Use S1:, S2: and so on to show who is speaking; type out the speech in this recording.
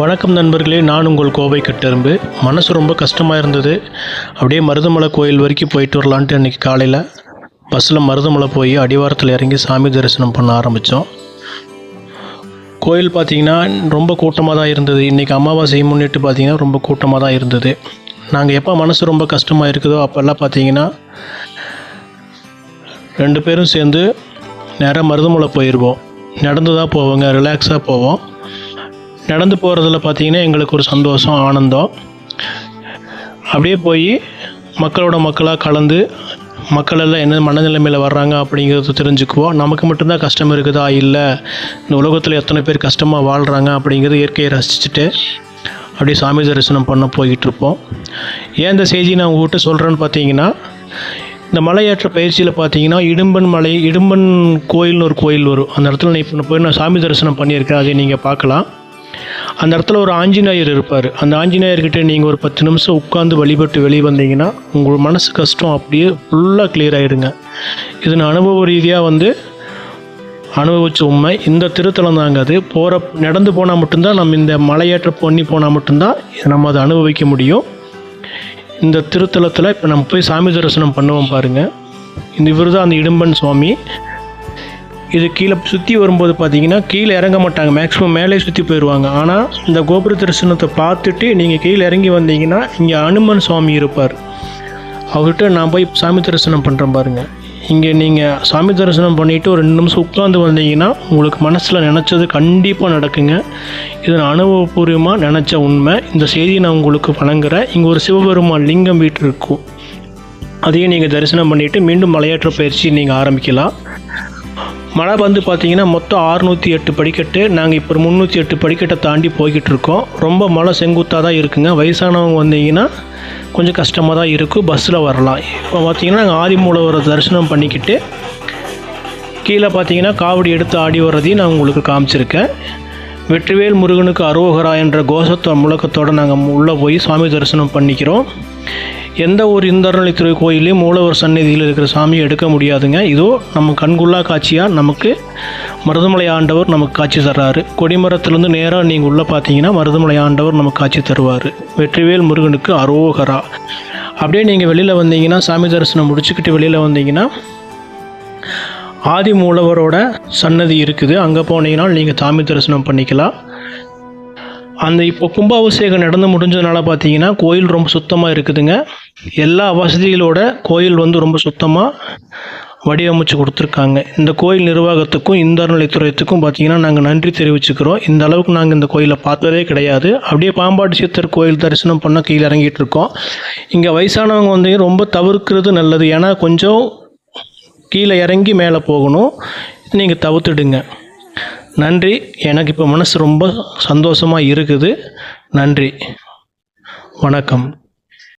S1: வணக்கம் நண்பர்களே நான் உங்கள் கோவை கட்டெரும்பு. மனசு ரொம்ப கஷ்டமாக இருந்தது. அப்படியே மருதமலை கோயில் வரைக்கும் போயிட்டு வரலான்ட்டு அன்றைக்கி காலையில் பஸ்ஸில் மருதமலை போய் அடிவாரத்தில் இறங்கி சாமி தரிசனம் பண்ண ஆரம்பித்தோம் கோயில் பார்த்திங்கன்னா ரொம்ப கூட்டமாக தான் இருந்தது. இன்றைக்கி அமாவாசை முன்னிட்டு பார்த்திங்கன்னா ரொம்ப கூட்டமாக தான் இருந்தது. நாங்கள் எப்போ மனசு ரொம்ப கஷ்டமாக இருக்குதோ அப்போல்லாம் பார்த்தீங்கன்னா ரெண்டு பேரும் சேர்ந்து நேராக மருதமலை போயிடுவோம் நடந்து தான் போவோங்க ரிலாக்ஸாக போவோம். நடந்து போகிறதுல பார்த்தீங்கன்னா எங்களுக்கு ஒரு சந்தோஷம் ஆனந்தம். அப்படியே போய் மக்களோட மக்களாக கலந்து மக்கள் எல்லாம் என்ன மனநிலைமையில் வர்றாங்க அப்படிங்கிறத தெரிஞ்சுக்குவோம். நமக்கு மட்டும்தான் கஷ்டம் இருக்குதா? இல்லை. இந்த உலகத்தில் எத்தனை பேர் கஷ்டமாக வாழ்கிறாங்க அப்படிங்கிறது இயற்கையை ரசிச்சுட்டு அப்படியே சாமி தரிசனம் பண்ண போய்கிட்டு இருப்போம். ஏன் இந்த செய்தி நான் உங்கள்கிட்ட சொல்கிறேன்னு பார்த்தீங்கன்னா இந்த மலையேற்ற பயிற்சியில் பார்த்தீங்கன்னா இடும்பன் மலை இடும்பன் கோயில்னு ஒரு கோயில் வரும். அந்த இடத்துல நான் இப்போ போய் நான் சாமி தரிசனம் பண்ணியிருக்கேன். அதை நீங்கள் பார்க்கலாம். அந்த இடத்துல ஒரு ஆஞ்சநேயர் இருப்பார். அந்த ஆஞ்சநேயர்கிட்ட நீங்கள் ஒரு பத்து நிமிஷம் உட்காந்து வழிபட்டு வெளியே வந்தீங்கன்னா உங்கள் மனசு கஷ்டம் அப்படியே ஃபுல்லாக கிளியர் ஆகிடுங்க இது நான் அனுபவ ரீதியாக வந்து அனுபவிச்ச உண்மை. இந்த திருத்தலம் தாங்க அது. போகிற நடந்து போனால் மட்டும்தான் நம்ம இந்த மலையேற்ற பொண்ணி போனால் மட்டும்தான் நம்ம அதை அனுபவிக்க முடியும். இந்த திருத்தலத்தில் இப்போ நம்ம போய் சாமி தரிசனம் பண்ணுவோம் பாருங்கள் இந்த இவர் தான் அந்த இடும்பன் சுவாமி. இது கீழே சுற்றி வரும்போது பார்த்தீங்கன்னா கீழே இறங்க மாட்டாங்க. மேக்ஸிமம் மேலே சுற்றி போயிடுவாங்க ஆனால் இந்த கோபுர தரிசனத்தை பார்த்துட்டு நீங்கள் கீழே இறங்கி வந்தீங்கன்னா இங்கே அனுமன் சுவாமி இருப்பார். அவர்கிட்ட நான் போய் சாமி தரிசனம் பண்ணுறேன் பாருங்கள் இங்கே நீங்கள் சாமி தரிசனம் பண்ணிவிட்டு ஒரு ரெண்டு நிமிஷம் உட்காந்து வந்தீங்கன்னா உங்களுக்கு மனசில் நினச்சது கண்டிப்பாக நடக்குங்க. இது நான் அனுபவபூர்வமாக நினச்ச உண்மை. இந்த செய்தியை நான் உங்களுக்கு வழங்குறேன். இங்கே ஒரு சிவபெருமான் லிங்கம் வீட்டு இருக்கும் அதையும் நீங்கள் தரிசனம் பண்ணிவிட்டு மீண்டும் மலையாற்ற பயிற்சி நீங்கள் ஆரம்பிக்கலாம். மழை வந்து பார்த்தீங்கன்னா மொத்தம் அறுநூற்றி எட்டு படிக்கட்டு. நாங்கள் இப்போ முந்நூற்றி எட்டு படிக்கட்டை தாண்டி போய்கிட்டு இருக்கோம். ரொம்ப மழை செங்குத்தாக தான் இருக்குங்க. வயசானவங்க வந்தீங்கன்னா கொஞ்சம் கஷ்டமாக தான் இருக்கும் பஸ்ஸில் வரலாம். இப்போ பார்த்தீங்கன்னா நாங்கள் ஆதிமூலவரை தரிசனம் பண்ணிக்கிட்டு கீழே பார்த்தீங்கன்னா காவடி எடுத்து ஆடி வர்றதையும் நான் உங்களுக்கு காமிச்சிருக்கேன். வெற்றிவேல் முருகனுக்கு அரோகரா என்ற கோஷத்தோ முழக்கத்தோடு நாங்கள் உள்ளே போய் சாமி தரிசனம் பண்ணிக்கிறோம். எந்த ஒரு இந்தரநிலைத்துறை கோயிலையும் மூலவர் சந்நிதியில் இருக்கிற சாமியை எடுக்க முடியாதுங்க. இதோ நம்ம கண்குள்ளா காட்சியாக நமக்கு மருதமலை ஆண்டவர் நமக்கு காட்சி தர்றாரு. கொடிமரத்துலேருந்து நேராக நீங்கள் உள்ளே பார்த்தீங்கன்னா மருதமலை ஆண்டவர் நமக்கு காட்சி தருவார். வெற்றிவேல் முருகனுக்கு அரோகரா. அப்படியே நீங்கள் வெளியில் வந்தீங்கன்னா சாமி தரிசனம் முடிச்சுக்கிட்டு வெளியில் வந்தீங்கன்னா ஆதி மூலவரோட சன்னதி இருக்குது. அங்கே போனீங்கன்னா நீங்கள் சாமி தரிசனம் பண்ணிக்கலாம். அந்த இப்போ கும்பாபிஷேகம் நடந்து முடிஞ்சதுனால பார்த்தீங்கன்னா கோயில் ரொம்ப சுத்தமாக இருக்குதுங்க. எல்லா வசதிகளோட கோயில் வந்து ரொம்ப சுத்தமாக வடிவமைச்சு கொடுத்துருக்காங்க. இந்த கோயில் நிர்வாகத்துக்கும் இந்த அறநிலைத்துறையத்துக்கும் பார்த்தீங்கன்னா நாங்கள் நன்றி தெரிவிச்சுக்கிறோம். இந்த அளவுக்கு நாங்கள் இந்த கோயிலை பார்த்ததே கிடையாது. அப்படியே பாம்பாட்டி சித்தர் கோயில் தரிசனம் பண்ண கீழே இறங்கிட்டு இருக்கோம். இங்கே வயசானவங்க வந்து ரொம்ப தவிர்க்கிறது நல்லது. ஏன்னா கொஞ்சம் கீழே இறங்கி மேலே போகணும். நீங்கள் தவிர்த்துடுங்க. நன்றி. எனக்கு இப்போ மனசு ரொம்ப சந்தோஷமாக இருக்குது. நன்றி. வணக்கம்.